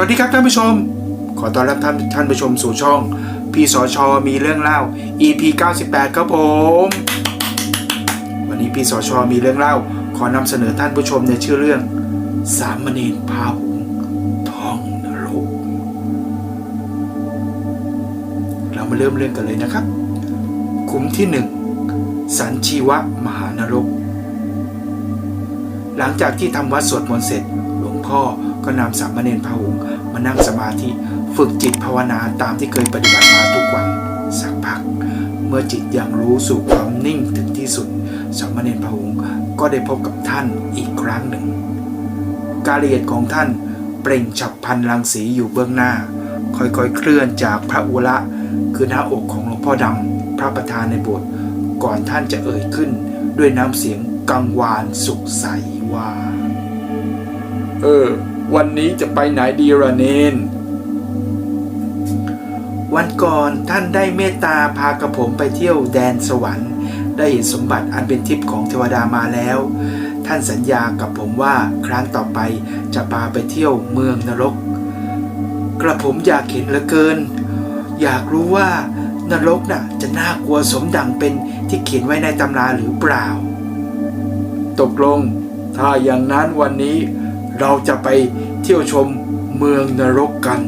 วัสดีครับท่านผู้ชม ขอต้อนรับท่านท่านผู้ชมสู่ช่อง พี่สอชอมีเรื่องเล่า EP 98 ครับผม วันนี้พี่สอชอมีเรื่องเล่า ขอนำเสนอท่านผู้ชมในชื่อเรื่อง สามเณรพาหุงท้องนรก เรามาเริ่มเรื่องกันเลยนะครับคุ้มที่หนึ่งสันชีวะมหานรก หลังจากที่ทำวัดสวดมนต์เสร็จ หลวงพ่อก็นำสามเณรพาหุง มานั่งสมาธิ ฝึกจิตภาวนาตามที่เคยปฏิบัติมาทุกวัน สักพัก เมื่อจิตย่างรู้สู่ความนิ่งถึงที่สุดสามเณรพาหุงก็ได้พบกับท่านอีกครั้งหนึ่ง การละเอียดของท่านเปล่งฉับพันรังสีอยู่เบื้องหน้า ค่อยๆเคลื่อนจากพระอุระคือหน้าอกของหลวงพ่อดำพระประธานในโบสถ์ก่อนท่านจะเอ่ยขึ้นด้วยน้ำเสียงกังวานสุขใสว่า เออ วันนี้จะไปไหนดีระเนน วันก่อนท่านได้เมตตาพากระผมไปเที่ยวแดนสวรรค์ ได้เห็นสมบัติอันเป็นทิพย์ของเทวดามาแล้ว ท่านสัญญากับผมว่าครั้งต่อไปจะพาไปเที่ยวเมืองนรก กระผมอยากเห็นเหลือเกิน อยากรู้ว่านรกน่ะจะน่ากลัวสมดังเป็นที่เขียนไว้ในตำราหรือเปล่า ตกลง ถ้าอย่างนั้นวันนี้ เราจะไปเที่ยวชมเมืองนรกกัน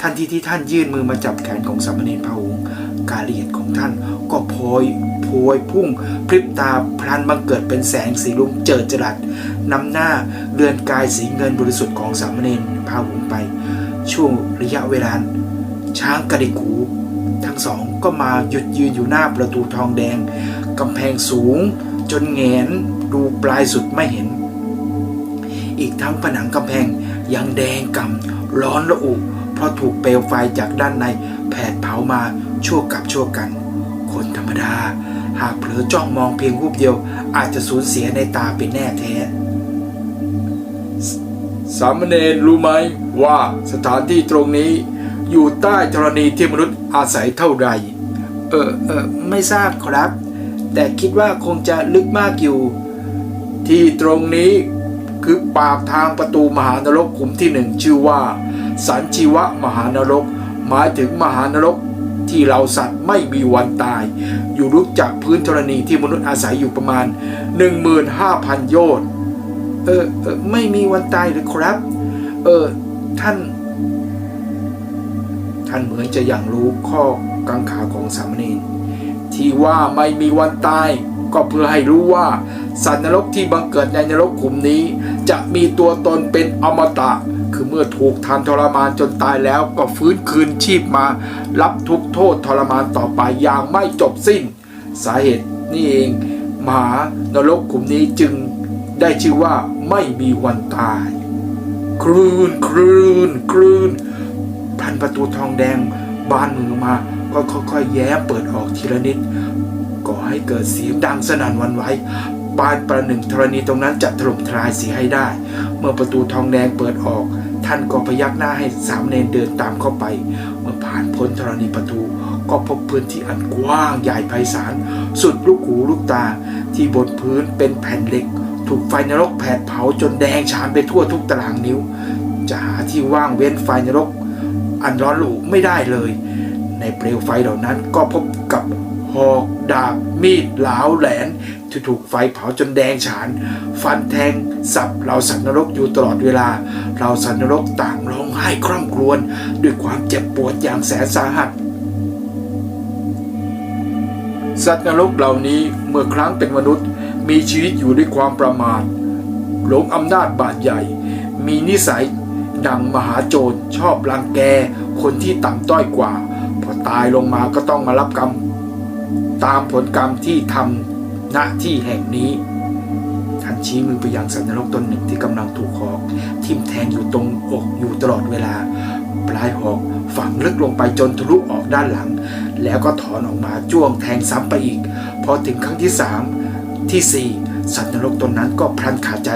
ทันทีที่ท่านยื่นมือมาจับแขนของสามเณรพระองค์การละเอียดของท่านก็โพยโพยพุ่ง พริบตาพลันบังเกิดเป็นแสงสีลุงเจิดจรัสนำหน้าเรือนกายสีเงินบริสุทธิ์ของสามเณรพระองค์ไป ช่วงระยะเวลา ช้างกระดิกหูทั้งสองก็มาหยุดยืนอยู่หน้าประตูทองแดงกำแพงสูง จนแงนดูปลายสุดไม่เห็น อีกทั้งผนังกำแพงยังแดงกำร้อนระอุเพราะถูกเปลวไฟจากด้านในแผดเผามาชั่วกับชั่วกัน คนธรรมดา หากเผลอจ้องมองเพียงรูปเดียว อาจจะสูญเสียในตาเป็นแน่แท้ สามเณรรู้ไหมว่าสถานที่ตรงนี้ อยู่ใต้ธรณีที่มนุษย์อาศัยเท่าใดเออเออไม่ทราบครับ แต่คิดว่าคงจะลึกมากอยู่ ที่ตรงนี้ คือปากทางประตูมหานรกขุมที่หนึ่งชื่อว่า สันชีวะมหานรก หมายถึงมหานรกที่เราสัตว์ไม่มีวันตาย อยู่ลึกจากพื้นธรณีที่มนุษย์อาศัยอยู่ประมาณ 15,000 โยชน์เออเออไม่มีวันตายหรือครับ เออท่าน ท่านเหมือนจะอย่างรู้ข้อกังขาของสามเณรที่ว่าไม่มีวันตายก็เพื่อให้รู้ว่า สัตว์นรกที่บังเกิดในนรกขุมนี้ จะมีตัวตนเป็นอมตะ คือเมื่อถูกทำทรมานจนตายแล้วก็ฟื้นคืนชีพมา รับทุกโทษทรมานต่อไปอย่างไม่จบสิ้น สาเหตุนี่เองมหานรกขุมนี้จึงได้ชื่อว่าไม่มีวันตายคลื่นคลื่นคลื่นพันประตูทองแดงบานมือมาก็ค่อยๆ แย้มเปิดออกทีละนิดก่อให้เกิดเสียงดังสนั่นวันไหว ปานประหนึ่งธรณีตรงนั้นจะถล่มทลายเสียให้ได้ เมื่อประตูทองแดงเปิดออก ท่านก็พยักหน้าให้สามเณรเดินตามเข้าไป เมื่อผ่านพ้นธรณีประตู ก็พบพื้นที่อันกว้างใหญ่ไพศาลสุดลูกหูลูกตา ที่บนพื้นเป็นแผ่นเหล็ก ถูกไฟนรกแผดเผาจนแดงฉานไปทั่วทุกตารางนิ้ว จะหาที่ว่างเว้นไฟนรก อันร้อนระอุไม่ได้เลย ในเปลวไฟเหล่านั้นก็พบกับหอกดาบมีดหลาวแหลน ที่ถูกไฟเผาจนแดงฉาน ฟันแทงสับเราสัตว์นรกอยู่ตลอดเวลา เราสัตว์นรกต่างร้องไห้คร่ำครวญด้วยความเจ็บปวดอย่างแสนสาหัส สัตว์นรกเหล่านี้เมื่อครั้งเป็นมนุษย์ มีชีวิตอยู่ด้วยความประมาทหลงอำนาจบาดใหญ่ มีนิสัยดังมหาโจรชอบรังแกคนที่ต่ำต้อยกว่า พอตายลงมาก็ต้องมารับกรรม ตามผลกรรมที่ทำ ณที่แห่งนี้ท่านชี้มือไปยังสัตว์นรกตนหนึ่งที่กำลังถูกหอก ทิ่มแทงอยู่ตรงอกอยู่ตลอดเวลา ปลายหอกฝังลึกลงไปจนทะลุออกด้านหลัง แล้วก็ถอนออกมาจ้วงแทงซ้ำไปอีก พอถึงครั้งที่สามที่สี่สัตว์นรกตนนั้นก็พลันขาดใจ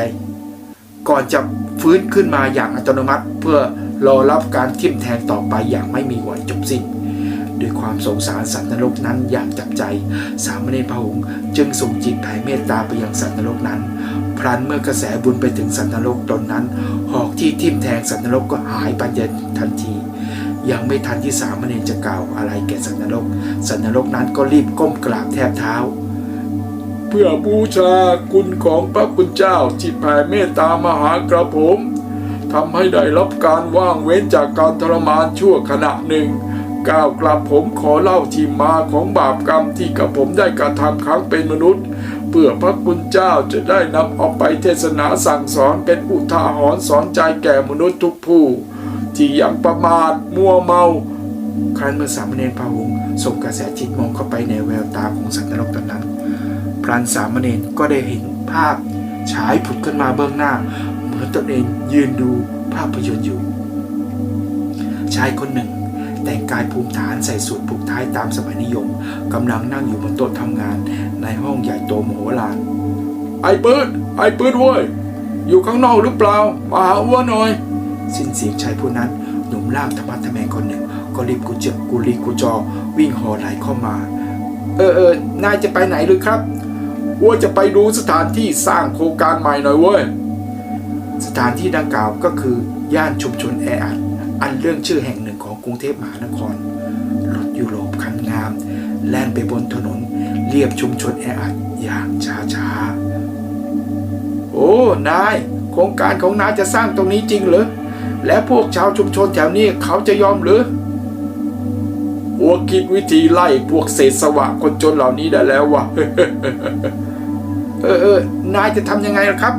ก่อนจะฟื้นขึ้นมาอย่างอัตโนมัติ เพื่อรอรับการทิ่มแทงต่อไปอย่างไม่มีวันจบสิ้น ด้วยความสงสารสัตว์นรกนั้นอย่างจับใจ สามเณรพระองค์จึงส่งจิตแผ่เมตตาไปยังสัตว์นรกนั้นพรันเมื่อกระแสบุญไปถึงสัตว์นรกตนนั้น หอกที่ทิ่มแทงสัตว์นรกก็หายไปเย็นทันที ยังไม่ทันที่สามเณรจะกล่าวอะไรแก่สัตว์นรก สัตว์นรกนั้นก็รีบก้มกราบแทบเท้าเพื่อบูชาคุณของพระคุณเจ้าที่แผ่เมตตามหากระผมทำให้ได้รับการว่างเว้นจากการทรมานชั่วขณะหนึ่ง ก้าวกลับผมขอเล่าที่มาของบาปกรรมที่กระผมได้กระทำครั้งเป็นมนุษย์ เพื่อพระคุณเจ้าจะได้นำเอาไปเทศนาสั่งสอนเป็นอุทาหรณ์สอนใจแก่มนุษย์ทุกผู้ ที่ยังประมาทมัวเมาครั้นเมื่อสามเณรพาหงส์ส่งกระแสจิตมองเข้าไปในแววตาของสัตว์นรกตอนนั้น พรานสามเณรก็ได้เห็นภาพฉายผุดขึ้นมาเบื้องหน้า เหมือนตนเองยืนดูภาพยนตร์อยู่ ชายคนหนึ่ง แต่งกายภูมิฐานใส่สูทผูกท้ายตามสมัยนิยมกำลังนั่งอยู่บนโต๊ะทำงาน ในห้องใหญ่โตมโหฬารไอ้ปืดไอ้ปืดเว้ยอยู่ข้างนอกหรือเปล่ามาหาอ้วนหน่อย สิ้นเสียงชายผู้นั้นหนุ่มร่างธรรมะทะแมงคนหนึ่ง ก็รีบกุเจกกุลีกุจอ วิ่งหอไหลเข้ามา เออเออนายจะไปไหนหรือครับอ้วนจะไปดูสถานที่สร้างโครงการใหม่หน่อยเว้ยสถานที่ดังกล่าวก็คือย่านชุมชนแออัด อันเรื่องชื่อแห่งหนึ่งของกรุงเทพมหานคร รถยุโรปคันงาม แล่นไปบนถนน เรียบชุมชนแออัดอย่างช้าๆ โอ้ นาย โครงการของนายจะสร้างตรงนี้จริงเหรอและพวกชาวชุมชนแถวนี้เขาจะยอมหรือพวคิดวิธีไล่พวกเศษสวะคนจนเหล่านี้ได้แล้ววะเออเออนายจะทำยังไงล่ะครับ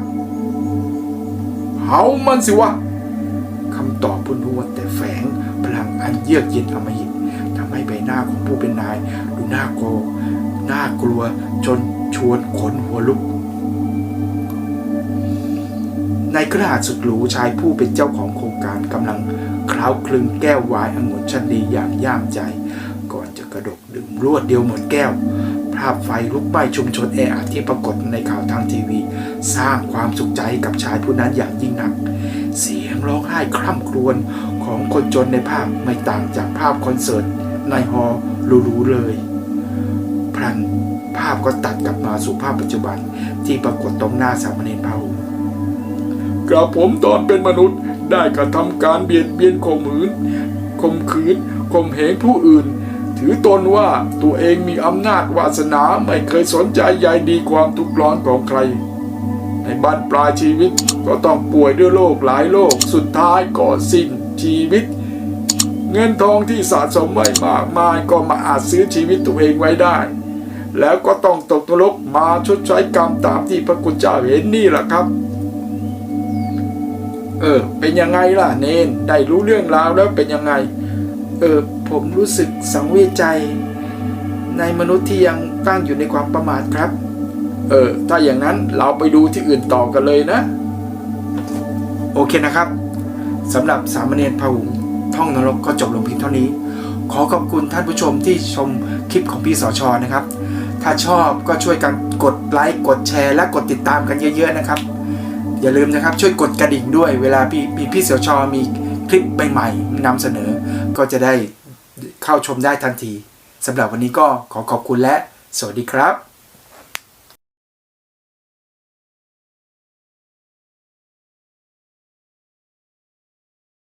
เฮามันสิวะ คำตอบพุ่นรวดแต่แฝงพลังอันเยือกเย็นอมหิตทำให้ใบหน้าของผู้เป็นนาย ดูน่ากลัวน่ากลัวจนชวนขนหัวลุกในกระดาษสุดหรูชายผู้เป็นเจ้าของโครงการกำลังคล้าคลึงแก้ววายองุ่นชั้นดีอย่างย่ามใจ ก่อนจะกระดกดื่มรวดเดียวหมดแก้ว ภาพไฟลุกไหม้ชุมชนแออัดที่ปรากฏในข่าวทางทีวี สร้างความสุขใจกับชายผู้นั้นอย่างยิ่งนัก เสียงร้องไห้คร่ำครวญของคนจนในภาพไม่ต่างจากภาพคอนเสิร์ตในฮอลล์รูๆเลย พลันภาพก็ตัดกลับมาสู่ภาพปัจจุบันที่ปรากฏตรงหน้าสามเณรเผากระผมตอนเป็นมนุษย์ได้กระทำการเบียดเบียนข่มหืนข่มขืนข่มเหงผู้อื่น ถือตนว่าตัวเองมีอำนาจวาสนาไม่เคยสนใจใยดีความทุกข์ร้อนของใคร ในบ้านปลายชีวิตก็ต้องป่วยด้วยโรคหลายโรคสุดท้ายก็สิ้นชีวิต เงินทองที่สะสมไว้มากมายก็มาอาจซื้อชีวิตตัวเองไว้ได้ แล้วก็ต้องตกนรกมาชดใช้กรรมตามที่พระคุณเจ้าเห็นนี่แหละครับ เออ เป็นยังไงล่ะเนนได้รู้เรื่องราวแล้วเป็นยังไง เออ ผมรู้สึกสังเวชใจ ในมนุษย์ที่ยังตั้งอยู่ในความประมาทครับ เออ ถ้าอย่างนั้นเราไปดูที่อื่นต่อกันเลยนะ โอเคนะครับสำหรับสามเณรพาหุงท่องนรกก็จบลงเพียงเท่านี้ ขอขอบคุณท่านผู้ชมที่ชมคลิปของพี่สอชอนะครับ ถ้าชอบก็ช่วยกันกดไลค์กดแชร์และกดติดตามกันเยอะ ๆ นะครับ อย่าลืมนะครับช่วยกดกระดิ่งด้วย เวลาพี่พี่พี่เสียวชอมีคลิปใหม่ๆนำเสนอ ก็จะได้เข้าชมได้ทันทีสำหรับวันนี้ก็ขอขอบคุณและ สวัสดีครับ